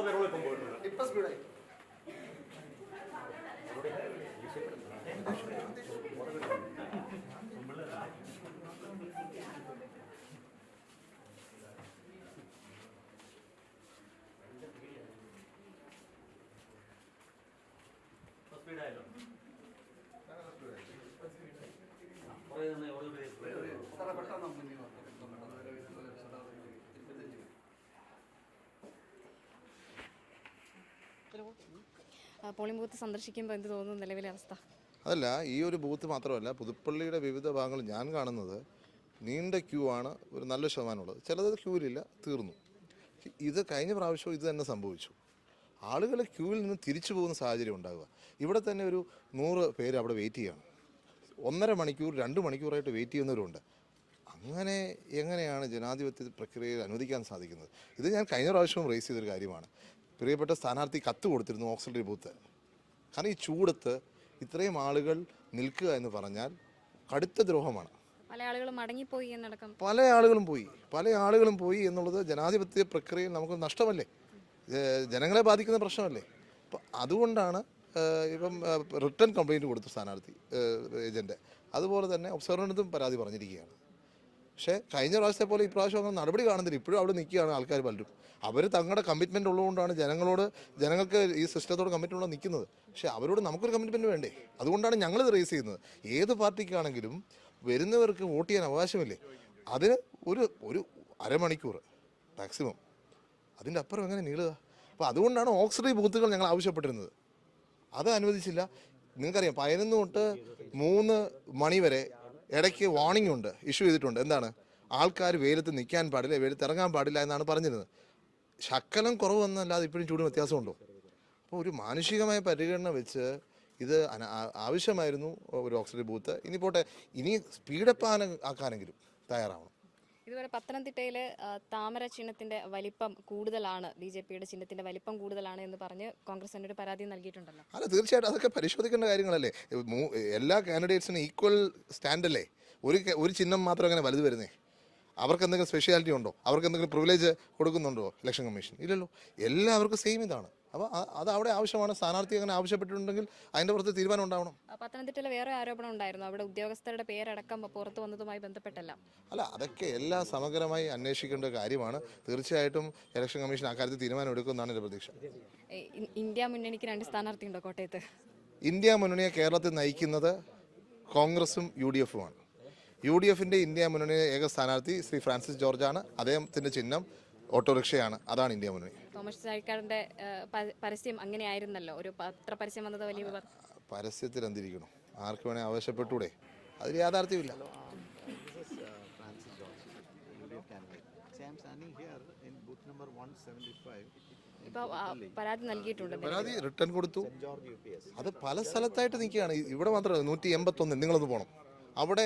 പേരോളം ഇപ്പം പോയിട്ടുണ്ട് ഇപ്പൊ സ്പീഡായി സ്പീഡായല്ലോ പോളിംഗ് ബൂത്ത് സന്ദർശിക്കുമ്പോൾ എന്ത് തോന്നുന്നു നിലവിലെ അവസ്ഥ? അതല്ല ഈ ഒരു ബൂത്ത് മാത്രമല്ല പുതുപ്പള്ളിയുടെ വിവിധ ഭാഗങ്ങൾ ഞാൻ കാണുന്നത് നീണ്ട ക്യൂ ആണ് ഒരു നല്ല ശതമാനമുള്ളത്. ചിലത് ക്യൂവിലില്ല തീർന്നു. ഇത് കഴിഞ്ഞ പ്രാവശ്യം ഇത് തന്നെ സംഭവിച്ചു. ആളുകൾ ക്യൂവിൽ നിന്ന് തിരിച്ചു പോകുന്ന സാഹചര്യം ഉണ്ടാകുക ഇവിടെ തന്നെ ഒരു നൂറ് പേര് അവിടെ വെയിറ്റ് ചെയ്യണം. ഒന്നര മണിക്കൂർ രണ്ട് മണിക്കൂറായിട്ട് വെയിറ്റ് ചെയ്യുന്നവരുണ്ട്. അങ്ങനെ എങ്ങനെയാണ് ജനാധിപത്യ പ്രക്രിയയിൽ അനുവദിക്കാൻ സാധിക്കുന്നത്? ഇത് ഞാൻ കഴിഞ്ഞ പ്രാവശ്യവും റേസ് ചെയ്തൊരു കാര്യമാണ്. പ്രിയപ്പെട്ട സ്ഥാനാർത്ഥി കത്ത് കൊടുത്തിരുന്നു ഓക്സിലറി ബൂത്ത്. കാരണം ഈ ചൂടത്ത് ഇത്രയും ആളുകൾ നിൽക്കുക എന്ന് പറഞ്ഞാൽ കടുത്ത ദ്രോഹമാണ്. പല ആളുകളും മടങ്ങിപ്പോയി എന്നടക്കം. പല ആളുകളും പോയി. പല ആളുകളും പോയി എന്നുള്ളത് ജനാധിപത്യ പ്രക്രിയയിൽ നമുക്ക് നഷ്ടമല്ലേ? ജനങ്ങളെ ബാധിക്കുന്ന പ്രശ്നമല്ലേ? അപ്പം അതുകൊണ്ടാണ് ഇപ്പം റിട്ടേൺ കംപ്ലയിന്റ് കൊടുത്തു സ്ഥാനാർത്ഥി ഏജന്റ് അതുപോലെ തന്നെ ഒബ്സർവറിനടുത്തും പരാതി പറഞ്ഞിരിക്കുകയാണ്. പക്ഷേ കഴിഞ്ഞ പ്രാവശ്യത്തെ പോലെ ഇപ്രാവശ്യം അങ്ങനെ നടപടി കാണുന്നില്ല. ഇപ്പോഴും അവിടെ നിൽക്കുകയാണ് ആൾക്കാർ പലരും. അവർ തങ്ങളുടെ കമ്മിറ്റ്മെന്റ് ഉള്ളതുകൊണ്ടാണ് ജനങ്ങളോട് ജനങ്ങൾക്ക് ഈ സിസ്റ്റത്തോട് കമ്മിറ്റ്മെന്റ് ഉള്ള നിൽക്കുന്നത്. പക്ഷേ അവരോട് നമുക്കൊരു കമ്മിറ്റ്മെന്റ് വേണ്ടേ? അതുകൊണ്ടാണ് ഞങ്ങളിത് റേസ് ചെയ്യുന്നത്. ഏത് പാർട്ടിക്കാണെങ്കിലും വരുന്നവർക്ക് വോട്ട് ചെയ്യാൻ അവകാശമില്ലേ? അതിന് ഒരു ഒരു അരമണിക്കൂർ മാക്സിമം അതിന്റെ അപ്പുറം എങ്ങനെ നീളുക? അപ്പോൾ അതുകൊണ്ടാണ് ഓക്സിഡറി ബൂത്തുകൾ ഞങ്ങൾ ആവശ്യപ്പെട്ടിരുന്നത്. അത് അനുവദിച്ചില്ല. നിങ്ങൾക്കറിയാം പതിനൊന്ന് തൊട്ട് മൂന്ന് മണി വരെ ഇടയ്ക്ക് വാർണിംഗ് ഉണ്ട് ഇഷ്യൂ ചെയ്തിട്ടുണ്ട്. എന്താണ്? ആൾക്കാർ വെയിലത്ത് നിൽക്കാൻ പാടില്ല വെയിലത്ത് ഇറങ്ങാൻ പാടില്ല എന്നാണ് പറഞ്ഞിരുന്നത്. ശക്കലം കുറവ് എന്നല്ലാതെ ഇപ്പോഴും ചൂട് വ്യത്യാസമുണ്ടോ? അപ്പോൾ ഒരു മാനുഷികമായ പരിഗണന വെച്ച് ഇത് ആവശ്യമായിരുന്നു ഒരു ഓക്സിജൻ ബൂത്ത്. ഇനി പോട്ടെ ഇനി സ്പീഡപ്പ് ആക്കാനെങ്കിലും തയ്യാറാവണം. ഇതുവരെ പത്തനംതിട്ടയിൽ താമര ചിഹ്നത്തിന്റെ വലിപ്പം കൂടുതലാണ് ബി ജെ പിയുടെ ചിഹ്നത്തിന്റെ വലിപ്പം കൂടുതലാണ് എന്ന് പറഞ്ഞ് കോൺഗ്രസ് ഒരു പരാതി നൽകിയിട്ടുണ്ടല്ലോ. അല്ല തീർച്ചയായിട്ടും അതൊക്കെ പരിശോധിക്കേണ്ട കാര്യങ്ങളല്ലേ? എല്ലാ കാൻഡിഡേറ്റ്സിനും ഈക്വൽ സ്റ്റാൻഡല്ലേ ഒരു ഒരു ചിഹ്നം മാത്രം അങ്ങനെ വലുത് വരുന്നേ? അവർക്ക് എന്തെങ്കിലും സ്പെഷ്യാലിറ്റി ഉണ്ടോ? അവർക്ക് എന്തെങ്കിലും പ്രിവിലേജ് കൊടുക്കുന്നുണ്ടോ? ഇലക്ഷൻ കമ്മീഷൻ ഇല്ലല്ലോ. എല്ലാവർക്കും സെയിം ഇതാണ്. അപ്പോൾ അത് അവിടെ ആവശ്യമാണ്. സ്ഥാനാർത്ഥി അങ്ങനെ ആവശ്യപ്പെട്ടിട്ടുണ്ടെങ്കിൽ അതിന്റെ പുറത്ത് തീരുമാനം ഉണ്ടാവണം. പത്തനംതിട്ടയിലെ പത്തനംതിട്ടയിൽ വേറെ ആരോപണം ഉണ്ടായിരുന്നു. അവിടെ ഉദ്യോഗസ്ഥരുടെ പേരടക്കം പുറത്ത് വന്നതുമായി ബന്ധപ്പെട്ടല്ല. അല്ല അതൊക്കെ എല്ലാം സമഗ്രമായി അന്വേഷിക്കേണ്ട കാര്യമാണ്. തീർച്ചയായിട്ടും ഇലക്ഷൻ കമ്മീഷൻ അക്കാര്യത്തിൽ തീരുമാനം എടുക്കുമെന്നാണ് എന്റെ പ്രതീക്ഷ. ഇന്ത്യ മുന്നണിക്ക് രണ്ട് സ്ഥാനാർത്ഥി ഉണ്ടോ കോട്ടയത്ത്? ഇന്ത്യ മുന്നണിയെ കേരളത്തിൽ നയിക്കുന്നത് കോൺഗ്രസും യു ഡി എഫുമാണ് യു ഡി എഫിന്റെ ഇന്ത്യ മുന്നണിയിലെ ഏക സ്ഥാനാർത്ഥി ശ്രീ ഫ്രാൻസിസ് ജോർജാണ്. അദ്ദേഹത്തിന്റെ ചിഹ്നം ഓട്ടോറിക്ഷയാണ്. അതാണ് ഇന്ത്യ മുന്നണി. തോമസ് ചാഴിക്കാടിന്റെ പരസ്യം അങ്ങനെയായിരുന്നല്ലോ? ഒരു പത്ര പരസ്യം വന്നത് വലിയ പരസ്യത്തിൽ എന്തിരിക്കണം? ആർക്ക് വേണേ ആവശ്യപ്പെട്ടൂടെ അതിൽ യാഥാർത്ഥ്യമില്ല. This is Francis George, UDF candidate. See, I'm standing here in booth number 175, ഇപ്പൊ ആ, പരാതി റിട്ടേൺ കൊടുത്തു. അത് പല സ്ഥലത്തായിട്ട് നിൽക്കുകയാണ്. ഇവിടെ മാത്രമല്ല നൂറ്റി എൺപത്തൊന്ന് നിങ്ങളൊന്ന് പോകണം അവിടെ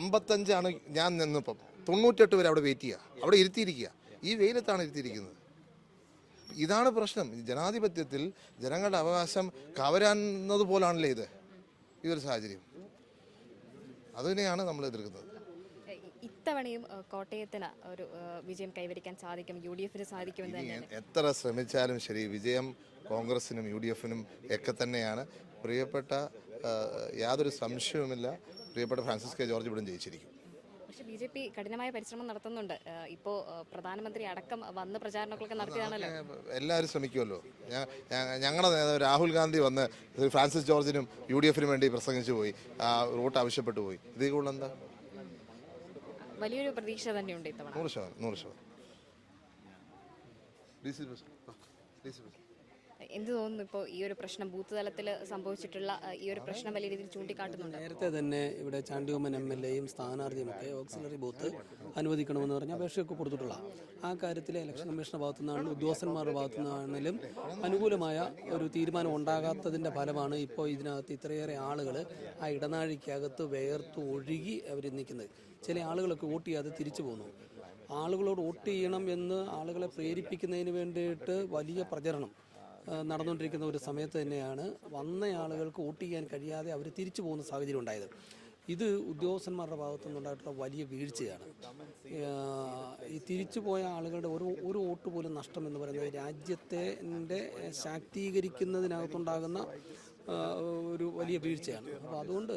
അമ്പത്തഞ്ചാണ് ഞാൻ നിന്നപ്പം. തൊണ്ണൂറ്റെട്ട് വരെ അവിടെ വെയിറ്റ് ചെയ്യുക. അവിടെ ഇരുത്തിയിരിക്കുക. ഈ വെയിലത്താണ് ഇരുത്തിയിരിക്കുന്നത്. ഇതാണ് പ്രശ്നം. ജനാധിപത്യത്തിൽ ജനങ്ങളുടെ അവകാശം കവരാന്നത് പോലാണല്ലേ ഇത്? ഈ ഒരു സാഹചര്യം. അതിനെയാണ് നമ്മൾ എതിർക്കുന്നത്. ഇത്തവണയും കോട്ടയത്തിന് ഒരു വിജയം കൈവരിക്കാൻ സാധിക്കും യു ഡി എഫിന് സാധിക്കുമെന്ന് തന്നെയാണ്. എത്ര ശ്രമിച്ചാലും ശരി വിജയം കോൺഗ്രസിനും യു ഡി എഫിനും ഒക്കെ തന്നെയാണ്. പ്രിയപ്പെട്ട യാതൊരു സംശയവുമില്ല. പ്രിയപ്പെട്ട ഫ്രാൻസിസ് കെ ജോർജ് ഇവിടെ ജയിച്ചിരിക്കും. പക്ഷെ ബി ജെ പി കഠിനമായ പരിശ്രമം നടത്തുന്നുണ്ട്. ഇപ്പോൾ ഇപ്പോ പ്രധാനമന്ത്രി അടക്കം വന്ന് പ്രചാരണങ്ങളൊക്കെ നടത്തിയതാണല്ലോ. എല്ലാവരും ശ്രമിക്കുമല്ലോ. ഞങ്ങളുടെ നേതാവ് രാഹുൽ ഗാന്ധി വന്ന് ഫ്രാൻസിസ് ജോർജിനും യു ഡി എഫിനും വേണ്ടി പ്രസംഗിച്ചു പോയി. ആ, റൂട്ട് ആവശ്യപ്പെട്ടു പോയി. ഇത് കൂടുതൽ എന്താ? വലിയൊരു പ്രതീക്ഷ തന്നെയുണ്ട് ഇത്തവണ. നൂറ് ശതമാനം നൂറ് ശതമാനം. എന്ത് തോന്നുന്നു ഇപ്പോൾ ഈ ഒരു പ്രശ്നം ബൂത്ത് തലത്തിൽ സംഭവിച്ചിട്ടുള്ള ഈ ഒരു പ്രശ്നം വലിയ രീതിയിൽ ചൂണ്ടിക്കാട്ടുന്നുണ്ട്? നേരത്തെ തന്നെ ഇവിടെ ചാണ്ടികുമ്മൻ എം എൽ എയും സ്ഥാനാർത്ഥിയുമൊക്കെ ഓക്സിലറി ബൂത്ത് അനുവദിക്കണമെന്ന് പറഞ്ഞ അപേക്ഷയൊക്കെ കൊടുത്തിട്ടുള്ള ആ കാര്യത്തിൽ ഇലക്ഷൻ കമ്മീഷന്റെ ഭാഗത്തു നിന്നാണെങ്കിലും ഉദ്യോഗസ്ഥന്മാരുടെ ഭാഗത്തു നിന്നാണെങ്കിലും അനുകൂലമായ ഒരു തീരുമാനം ഉണ്ടാകാത്തതിന്റെ ഫലമാണ് ഇപ്പോൾ ഇതിനകത്ത് ഇത്രയേറെ ആളുകൾ ആ ഇടനാഴിക്കകത്ത് വേർത്ത് ഒഴുകി അവർ നിൽക്കുന്നത്. ചില ആളുകളൊക്കെ വോട്ട് ചെയ്യാതെ തിരിച്ചു പോകുന്നു ആളുകളോട് വോട്ട് ചെയ്യണം എന്ന് ആളുകളെ പ്രേരിപ്പിക്കുന്നതിന് വേണ്ടിയിട്ട് വലിയ പ്രചരണം. നടന്നുകൊണ്ടിരിക്കുന്ന ഒരു സമയത്ത് തന്നെയാണ് വന്ന ആളുകൾക്ക് വോട്ട് ചെയ്യാൻ കഴിയാതെ അവർ തിരിച്ചു പോകുന്ന സാഹചര്യം ഉണ്ടായത് ഇത് ഉദ്യോഗസ്ഥന്മാരുടെ ഭാഗത്തു നിന്നുണ്ടായിട്ടുള്ള വലിയ വീഴ്ചയാണ്. ഈ തിരിച്ചു പോയ ആളുകളുടെ ഒരു ഒരു വോട്ട് പോലും നഷ്ടം എന്ന് പറയുന്നത് രാജ്യത്തിന്റെ ശാക്തീകരിക്കുന്നതിനകത്തുണ്ടാകുന്ന ഒരു വലിയ വീഴ്ചയാണ്. അപ്പോൾ അതുകൊണ്ട്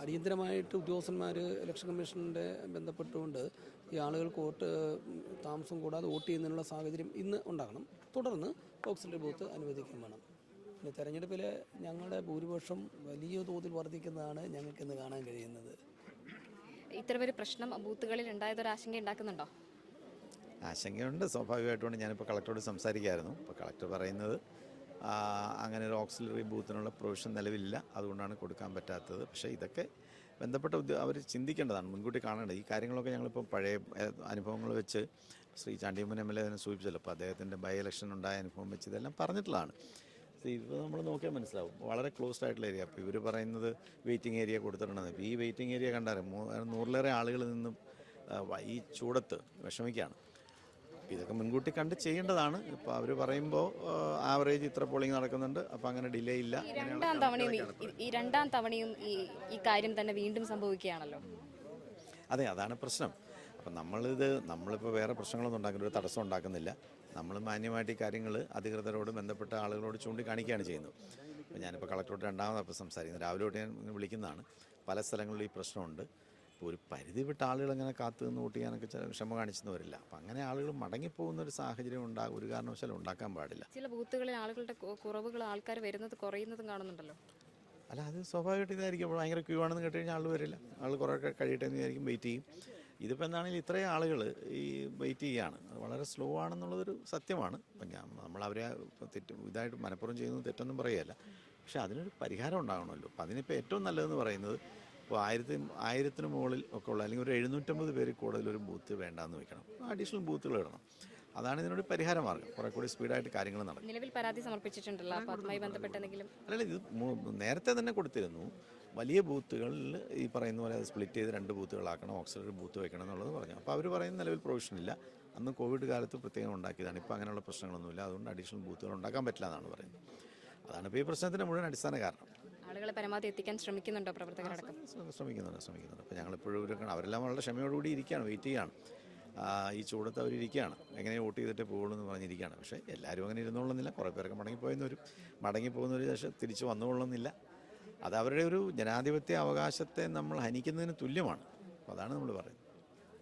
അടിയന്തരമായിട്ട് ഉദ്യോഗസ്ഥന്മാർ ഇലക്ഷൻ കമ്മീഷന്റെ ബന്ധപ്പെട്ടുകൊണ്ട് ഈ ആളുകൾക്ക് വോട്ട് താമസം കൂടാതെ വോട്ട് ചെയ്യുന്നതിനുള്ള സാഹചര്യം ഇന്ന് ഉണ്ടാകണം. തുടർന്ന് ബോക്സിന്റെ ബൂത്ത് അനുവദിക്കുകയും വേണം. പിന്നെ തെരഞ്ഞെടുപ്പിൽ ഞങ്ങളുടെ ഭൂരിപക്ഷം വലിയ തോതിൽ വർദ്ധിക്കുന്നതാണ് ഞങ്ങൾക്കിന്ന് കാണാൻ കഴിയുന്നത്. ഇത്തരമൊരു പ്രശ്നം ബൂത്തുകളിൽ ഉണ്ടായതൊരു ആശങ്ക ഉണ്ടാക്കുന്നുണ്ടോ? ആശങ്കയുണ്ട്. സ്വാഭാവികമായിട്ടുകൊണ്ട് ഞാനിപ്പോൾ കളക്ടറോട് സംസാരിക്കായിരുന്നു. ഇപ്പോൾ കളക്ടർ പറയുന്നത് അങ്ങനെ ഒരു ഓക്സിലറി ബൂത്തിനുള്ള പ്രൊവിഷൻ നിലവിലില്ല. അതുകൊണ്ടാണ് കൊടുക്കാൻ പറ്റാത്തത്. പക്ഷേ ഇതൊക്കെ ബന്ധപ്പെട്ട ഉദ്യോ അവർ ചിന്തിക്കേണ്ടതാണ്. മുൻകൂട്ടി കാണേണ്ടത് ഈ കാര്യങ്ങളൊക്കെ ഞങ്ങളിപ്പോൾ പഴയ അനുഭവങ്ങൾ വെച്ച് Shri Chandy Oommen M L A അതിനെ സൂചിപ്പിച്ചല്ലോ. അപ്പോൾ അദ്ദേഹത്തിന്റെ ബൈ ഇലക്ഷൻ ഉണ്ടായ അനുഭവം വെച്ച് ഇതെല്ലാം പറഞ്ഞിട്ടുള്ളതാണ്. ഇപ്പോൾ നമ്മൾ നോക്കിയാൽ മനസ്സിലാവും. വളരെ ക്ലോസ്ഡ് ആയിട്ടുള്ള ഏരിയ അപ്പോൾ ഇവർ പറയുന്നത് വെയിറ്റിംഗ് ഏരിയ കൊടുത്തിട്ടുണ്ടെന്ന് ഇപ്പോൾ ഈ വെയിറ്റിംഗ് ഏരിയ കണ്ടാൽ നൂറിലേറെ ആളുകൾ നിന്നും ഈ ചൂടത്ത് വിഷമിക്കുകയാണ്. അപ്പോൾ ഇതൊക്കെ മുൻകൂട്ടി കണ്ട് ചെയ്യേണ്ടതാണ്. ഇപ്പോൾ അവർ പറയുമ്പോ ആവറേജ് ഇത്ര പോളിംഗ് നടക്കുന്നുണ്ട്. അപ്പോൾ അങ്ങനെ ഡിലേ ഇല്ല. രണ്ടാം തവണയും ഈ- രണ്ടാം തവണയും ഈ ഈ കാര്യം തന്നെ വീണ്ടും സംഭവിക്കുകയാണല്ലോ. അതെ അതാണ് പ്രശ്നം. അപ്പം നമ്മളിത് നമ്മളിപ്പോൾ വേറെ പ്രശ്നങ്ങളൊന്നും ഉണ്ടാക്കുന്ന ഒരു തടസ്സം ഉണ്ടാക്കുന്നില്ല. നമ്മൾ മാന്യമായിട്ട് ഈ കാര്യങ്ങൾ അധികൃതരോട് ബന്ധപ്പെട്ട ആളുകളോട് ചൂണ്ടിക്കാണിക്കുകയാണ് ചെയ്യുന്നത്. അപ്പോൾ ഞാനിപ്പോൾ കളക്ടറോട് രണ്ടാമതപ്പോൾ സംസാരിക്കുന്നത് രാവിലെ തൊട്ട് ഞാൻ വിളിക്കുന്നതാണ്. പല സ്ഥലങ്ങളിലും ഈ പ്രശ്നമുണ്ട്. ഇപ്പോൾ ഒരു പരിധി വിട്ട ആളുകൾ അങ്ങനെ കാത്തു നിന്ന് വോട്ട് ചെയ്യാനൊക്കെ ചില ക്ഷമ കാണിച്ചെന്ന് വരില്ല അപ്പം അങ്ങനെ ആളുകൾ മടങ്ങിപ്പോകുന്ന ഒരു സാഹചര്യം ഉണ്ടാ ഒരു കാരണവശാലും ഉണ്ടാക്കാൻ പാടില്ല. ചില ബൂത്തുകളിൽ ആളുകളുടെ കുറവുകൾ ആൾക്കാർ വരുന്നത് കുറയുന്നതും കാണുന്നുണ്ടല്ലോ. അല്ല അത് സ്വാഭാവികമായിട്ട് ഇതായിരിക്കും. അപ്പോൾ ഭയങ്കര ക്യൂ ആണെന്ന് കേട്ട് കഴിഞ്ഞാൽ ആൾ വരില്ല. ആൾ കുറേ ഒക്കെ കഴിയട്ടെ എന്ന് വിചാരിക്കും വെയിറ്റ് ചെയ്യും. ഇതിപ്പോൾ എന്താണെങ്കിലും ഇത്രയും ആളുകൾ ഈ വെയിറ്റ് ചെയ്യുകയാണ്. അത് വളരെ സ്ലോ ആണെന്നുള്ളതൊരു സത്യമാണ്. അപ്പം ഞാൻ നമ്മൾ അവരെ തെറ്റ് ഇതായിട്ട് മനഃപ്പുറം ചെയ്യുന്നത് തെറ്റൊന്നും പറയുകയല്ല. പക്ഷേ അതിനൊരു പരിഹാരം ഉണ്ടാകണമല്ലോ. അപ്പം അതിനിപ്പോൾ ഏറ്റവും നല്ലതെന്ന് പറയുന്നത് ഇപ്പോൾ ആയിരത്തി ആയിരത്തിന് മുകളിൽ ഒക്കെ ഉള്ള അല്ലെങ്കിൽ ഒരു എഴുന്നൂറ്റമ്പത് പേര് കൂടുതൽ ഒരു ബൂത്ത് വേണ്ടാന്ന് വെക്കണം. അഡീഷണൽ ബൂത്തുകൾ ഇടണം. അതാണ് ഇതിനൊരു പരിഹാര മാർഗം കുറെ കൂടി സ്പീഡായിട്ട് കാര്യങ്ങൾ നടക്കും. നിലവിൽ പരാതി സമർപ്പിച്ചിട്ടുണ്ടല്ലോ അപ്പോൾ അതുമായി ബന്ധപ്പെട്ട് അല്ല ഇത് നേരത്തെ തന്നെ കൊടുത്തിരുന്നു. വലിയ ബൂത്തുകളിൽ ഈ പറയുന്ന പോലെ സ്പ്ലിറ്റ് ചെയ്ത് രണ്ട് ബൂത്തുകളാക്കണം ഓക്സിലറി ബൂത്ത് വെക്കണം എന്നുള്ളത് പറഞ്ഞു. അപ്പോൾ അവർ പറയുന്ന നിലവിൽ പ്രൊവിഷൻ ഇല്ല. അന്ന് കോവിഡ് കാലത്ത് പ്രത്യേകം ഉണ്ടാക്കിയതാണ്. ഇപ്പോൾ അങ്ങനെയുള്ള പ്രശ്നങ്ങളൊന്നുമില്ല. അതുകൊണ്ട് അഡീഷണൽ ബൂത്തുകൾ ഉണ്ടാക്കാൻ പറ്റില്ല എന്നാണ് പറയുന്നത്. അതാണ് ഇപ്പോൾ ഈ പ്രശ്നത്തിന്റെ മുഴുവൻ അടിസ്ഥാന കാരണം. ആളുകളെ പരമാവധി എത്തിക്കാൻ ശ്രമിക്കുന്നുണ്ടോ പ്രവർത്തകരടക്കം? ശ്രമിക്കുന്നുണ്ട് ശ്രമിക്കുന്നുണ്ട്. അപ്പോൾ ഞങ്ങളിപ്പോഴും അവരെല്ലാം വളരെ ക്ഷമയോടുകൂടി ഇരിക്കുകയാണ് വെയിറ്റ് ചെയ്യാണ് ഈ ചൂടത്ത് അവരിയ്ക്കുകയാണ് എങ്ങനെ വോട്ട് ചെയ്തിട്ട് പോകുള്ളൂ എന്ന് പറഞ്ഞിരിക്കുകയാണ്. പക്ഷേ എല്ലാവരും അങ്ങനെ ഇരുന്നോളുന്നില്ല. കുറേ പേരൊക്കെ മടങ്ങിപ്പോയെന്നൊരു മടങ്ങിപ്പോകുന്നൊരു ശേഷം തിരിച്ച് വന്നുകൊള്ളുന്നില്ല. അത് അവരുടെ ഒരു ജനാധിപത്യ അവകാശത്തെ നമ്മൾ ഹനിക്കുന്നതിന് തുല്യമാണ്. അപ്പോൾ അതാണ് നമ്മൾ പറയുന്നത്.